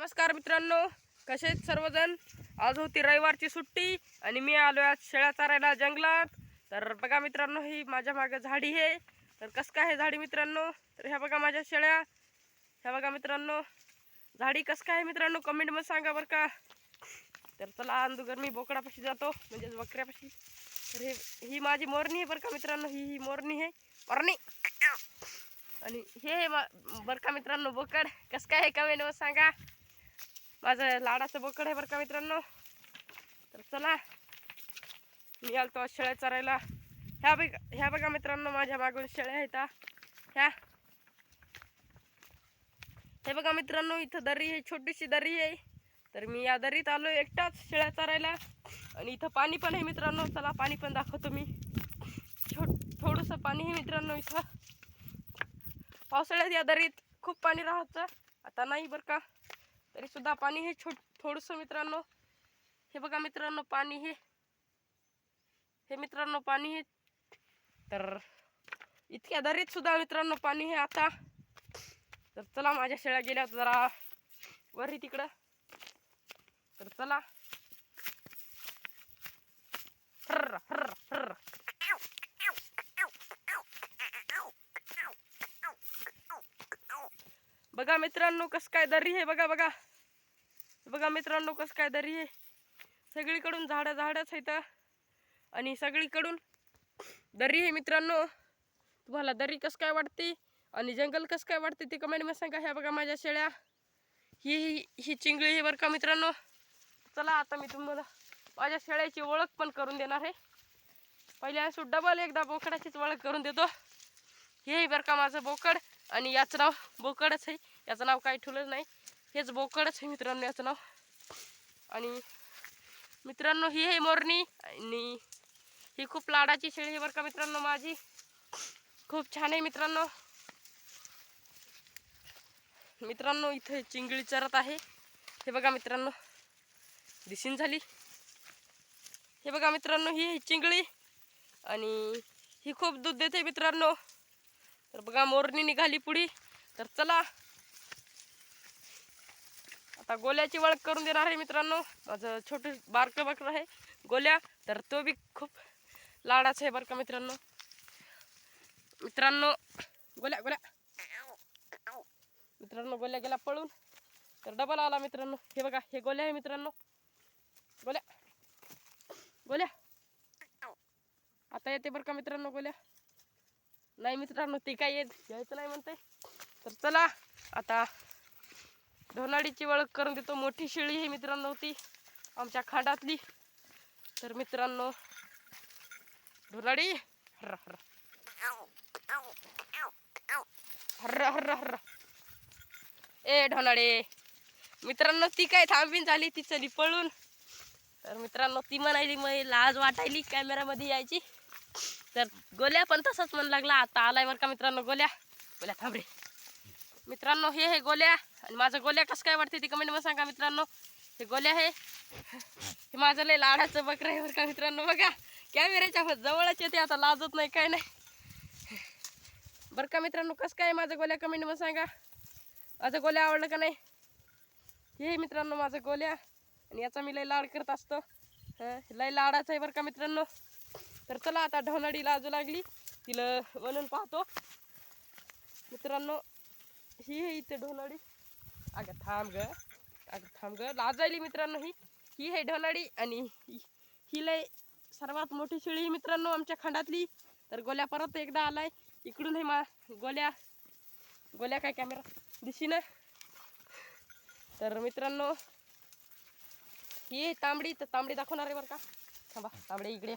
नमस्कार मित्रांनो कसे आहेत सर्वजण? आज होती रविवारची सुट्टी आणि मी आलो आज शेळ्या चारायला जंगलात. तर बघा मित्रांनो ही माझ्या मागं झाडी आहे. तर कसं काय आहे झाडी मित्रांनो? तर ह्या बघा माझ्या शेळ्या. ह्या बघा मित्रांनो झाडी कसं काय आहे मित्रांनो? कमेंटमध्ये सांगा बरं का? तर चला अंदुगर मी बोकडापाशी जातो म्हणजेच बकऱ्यापाशी. तर हे ही माझी मोरणी आहे बरं का मित्रांनो? ही ही मोरणी आहे. मोरणी. आणि हे आहे मा- बरं का मित्रांनो बोकड. कसं काय आहे कमेंटमध्ये सांगा. माझं लाडाचं बोकड आहे बरं का मित्रांनो? तर चला मी आलतो आज शेळ्या चरायला. ह्या बघा ह्या बघा मित्रांनो माझ्या मागून शेळ्या आहेत ह्या. हे बघा मित्रांनो इथं दरी आहे छोटीशी दरी आहे. तर मी या दरीत आलो एकटाच शेळ्या चरायला. आणि इथं पाणी पण आहे मित्रांनो चला पाणी पण दाखवतो मी. छोट थोडंसं पाणी आहे मित्रांनो इथं. पावसाळ्यात या दरीत खूप पाणी राहायचं. आता नाही बरं का. तरी सुद्धा पाणी हे छोट थोडंसं मित्रांनो हे बघा मित्रांनो पाणी हे हे मित्रांनो पाणी हे तर इतक्या दरीत सुद्धा मित्रांनो पाणी हे आता तर चला माझ्या शेळ्या गेल्या होत्या जरा वरी तिकडं. तर चला. हर्र हर्र हर्र. बघा मित्रांनो कसं काय दरी आहे बघा बघा. बघा मित्रांनो कसं काय दरी आहे. सगळीकडून झाडं झाडच आहेत आणि सगळीकडून दरी आहे मित्रांनो. तुम्हाला दरी कसं काय वाटते आणि जंगल कसं काय वाटते ते कमेंटमध्ये सांगा. ह्या बघा माझ्या शेळ्या. ही ही ही चिंगळी हे बरं का मित्रांनो. चला आता मी तुम्हाला माझ्या शेळ्याची ओळख पण करून देणार आहे. पहिले असं डबल एकदा बोकडाचीच ओळख करून देतो. हे बरं का माझं बोकड. आणि याचं नाव बोकडच आहे. याचं नाव काही ठुलं नाही. हेच बोकडच आहे मित्रांनो याचं नाव. आणि मित्रांनो ही आहे मोरणी आणि ही खूप लाडाची शेळी आहे बरं का मित्रांनो माझी. खूप छान आहे मित्रांनो. मित्रांनो इथे चिंगळी चरत आहे. हे बघा मित्रांनो दिसीन झाली. हे बघा मित्रांनो ही आहे चिंगळी आणि ही खूप दूध देते मित्रांनो. तर बघा मोरणी निघाली पुढी. तर चला. आता गोल्याची वळख करून देणार आहे मित्रांनो. माझं छोटं बारकं बकर आहे गोल्या. तर तो बी खूप लाडाचा आहे बरं का मित्रांनो. मित्रांनो गोल्या गोल्या. मित्रांनो गोल्या गेला पळून. तर डबल आला मित्रांनो. हे बघा हे गोल्या आहे मित्रांनो. गोल्या. गोल्या. आता येते बरं का मित्रांनो गोल्या. नाही मित्रांनो ते काय येत यायचं नाही म्हणते. तर चला आता धोनाडीची ओळख करून देतो. मोठी शेळी ही मित्रांनो होती आमच्या खांडातली. तर मित्रांनो धोनाडी हर्र हर्र. हर्र हर्र ए ढोनाडे मित्रांनो ती काय थांबीन झाली ती चली पळून. तर मित्रांनो ती म्हणायली मग लाज वाटायली कॅमेरामध्ये यायची. तर गोल्या पण तसंच म्हणू लागला. आता आलाय बरं का मित्रांनो गोल्या? गोल्या थांबरे. मित्रांनो हे हे गोल्या. आणि माझं गोल्या कसं काय वाटते ते कमेंटमध्ये सांगा मित्रांनो. हे गोल्या आहे हे माझं लय लाडाचं बकरं आहे बरं का मित्रांनो. बघा कॅमेऱ्याच्या जवळच येते. आता लाजत नाही काय नाही. बरं का मित्रांनो कसं काय माझं गोल्या कमेंटमध्ये सांगा. माझं गोल्या आवडलं का नाही? हे मित्रांनो माझं गोल्या. आणि याचा मी लय लाड करत असतो. हं, लय लाडाचं आहे बरं का मित्रांनो. तर चला आता ढवलाडी लाजू लागली. तिला बनवून पाहतो. मित्रांनो ही आहे इथे ढोलाडी अगं थांब ग. अगं थांब ग. लाजायली मित्रांनो ही. ही आहे ढोलाडी आणि ही लय सर्वात मोठी शेळी मित्रांनो आमच्या खंडातली. तर गोल्या परत एकदा आलाय. इकडून हे मा गोल्या. गोल्या काय कॅमेरा दिशी ना तर मित्रांनो ही आहे तांबडी. तर तांबडी दाखवणार आहे बरं का? थांबा तांबडे इकडे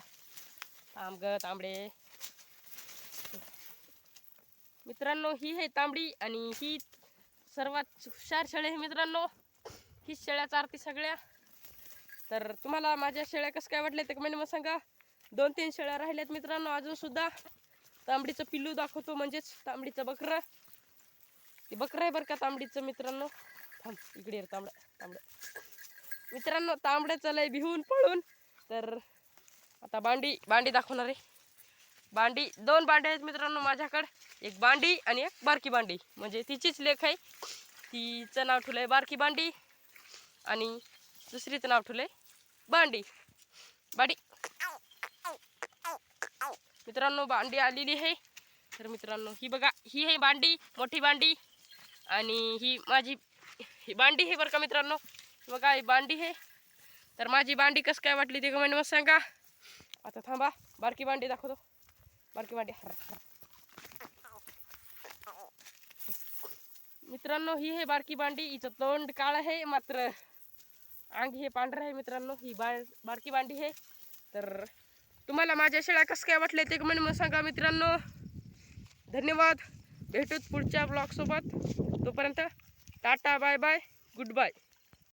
या. तांबडे. मित्रांनो ही आहे तांबडी आणि ही सर्वात हुशार शेळ्या आहे मित्रांनो. ही शेळ्या चारती सगळ्या. तर तुम्हाला माझ्या शेळ्या कसं काय वाटल्या ते कमेंट सांगा. दोन तीन शेळ्या राहिल्यात मित्रांनो अजून सुद्धा. तांबडीचं पिल्लू दाखवतो म्हणजेच तांबडीचं बकरं. ते बकरं आहे बरं का तांबडीचं मित्रांनो. थांब इकडे ये रे तांबडं मित्रांनो तांबड्याचं लय भिवून पळून. तर आता बांडी बांडी दाखवणार आहे. बांडी दोन बांड्या आहेत मित्रांनो माझ्याकडे. एक बांडी आणि एक बारकी बांडी. म्हणजे तिचीच लेख आहे. तिचं नाव ठेवलं आहे बारकी बांडी आणि दुसरीचं नाव ठेवलंय बांडी. बांडी. मित्रांनो बांडी आलेली आहे. तर मित्रांनो ही बघा ही आहे बांडी मोठी बांडी आणि ही माझी ही बांडी आहे बरं का मित्रांनो. बघा ही बांडी आहे. तर माझी बांडी कसं काय वाटली ते कमेंटमध्ये मग सांगा. आता थांबा बारकी बांडी दाखवतो. बारकी बांडी मित्रांनो ही हे बारकी बांडी हिचं तोंड काळ आहे मात्र. अंग हे पांढरं आहे मित्रांनो. ही बा बारकी बांडी आहे. तर तुम्हाला माझ्या शेळ्या कसं काय वाटले ते कमेंटमध्ये सांगा मित्रांनो. धन्यवाद. भेटूत पुढच्या ब्लॉगसोबत तोपर्यंत tata bye bye. Good bye